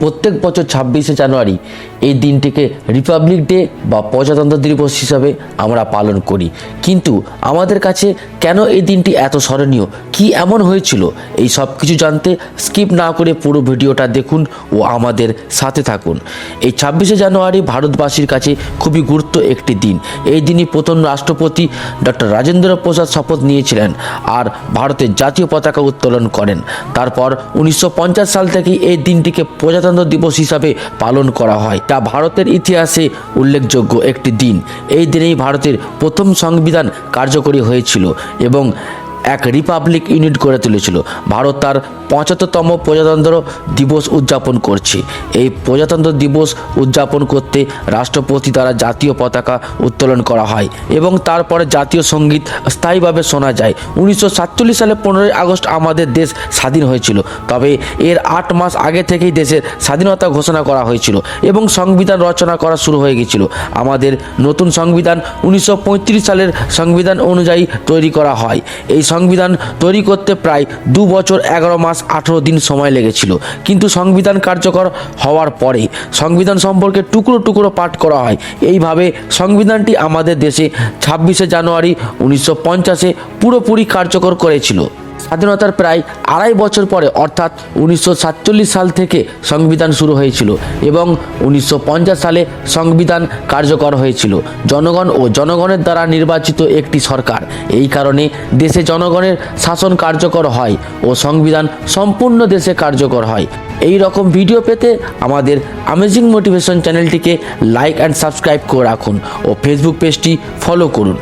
প্রত্যেক বছর ছাব্বিশে জানুয়ারি এই দিনটিকে রিপাবলিক ডে বা প্রজাতন্ত্র দিবস হিসাবে আমরা পালন করি। কিন্তু আমাদের কাছে কেন এই দিনটি এত স্মরণীয়? কি এমন হয়েছিল? এই সব কিছু জানতে স্কিপ না করে পুরো ভিডিওটা দেখুন ও আমাদের সাথে থাকুন। এই ছাব্বিশে জানুয়ারি ভারতবাসীর কাছে খুবই গুরুত্ব একটি দিন। এই দিনই প্রথম রাষ্ট্রপতি ডক্টর রাজেন্দ্র প্রসাদ শপথ নিয়েছিলেন আর ভারতের জাতীয় পতাকা উত্তোলন করেন। তারপর উনিশশো পঞ্চাশ সাল থেকে এই দিনটিকে প্রজাতন্ত্র দিবস হিসাবে পালন করা হয়। তা ভারতের ইতিহাসে উল্লেখযোগ্য একটি দিন। এই দিনেই ভারতের প্রথম সংবিধান কার্যকরী হয়েছিল এবং এক রিপাবলিক ইউনিট গড়ে তুলেছিল। ভারত তার পঁচাত্তরতম প্রজাতন্ত্র দিবস উদযাপন করছে। এই প্রজাতন্ত্র দিবস উদযাপন করতে রাষ্ট্রপতি দ্বারা জাতীয় পতাকা উত্তোলন করা হয় এবং তারপরে জাতীয় সংগীত স্থায়ীভাবে শোনা যায়। উনিশশো সাতচল্লিশ সালে পনেরোই আগস্ট আমাদের দেশ স্বাধীন হয়েছিল। তবে এর আট মাস আগে থেকেই দেশের স্বাধীনতা ঘোষণা করা হয়েছিল এবং সংবিধান রচনা করা শুরু হয়ে গিয়েছিল আমাদের নতুন সংবিধান উনিশশো পঁয়ত্রিশ সালের সংবিধান অনুযায়ী তৈরি করা হয়। এই সংবিধান তৈরি করতে প্রায় দু বছর এগারো মাস আঠেরো দিন সময় লেগেছিল। কিন্তু সংবিধান কার্যকর হওয়ার পরে সংবিধান সম্পর্কে টুকরো টুকরো পাঠ করা হয়। এইভাবে সংবিধানটি আমাদের দেশে ছাব্বিশে জানুয়ারি উনিশশো পঞ্চাশে পুরোপুরি কার্যকর করেছিল। স্বাধীনতার প্রায় আড়াই বছর পরে, অর্থাৎ উনিশশো সাতচল্লিশ সাল থেকে সংবিধান শুরু হয়েছিল এবং উনিশশো পঞ্চাশ সালে সংবিধান কার্যকর হয়েছিল। জনগণ ও জনগণের দ্বারা নির্বাচিত একটি সরকার। এই কারণে দেশে জনগণের শাসন কার্যকর হয় ও সংবিধান সম্পূর্ণ দেশে কার্যকর হয়। এই রকম ভিডিও পেতে আমাদের আমেজিং মোটিভেশন চ্যানেলটিকে লাইক অ্যান্ড সাবস্ক্রাইব করে রাখুন ও ফেসবুক পেজটি ফলো করুন।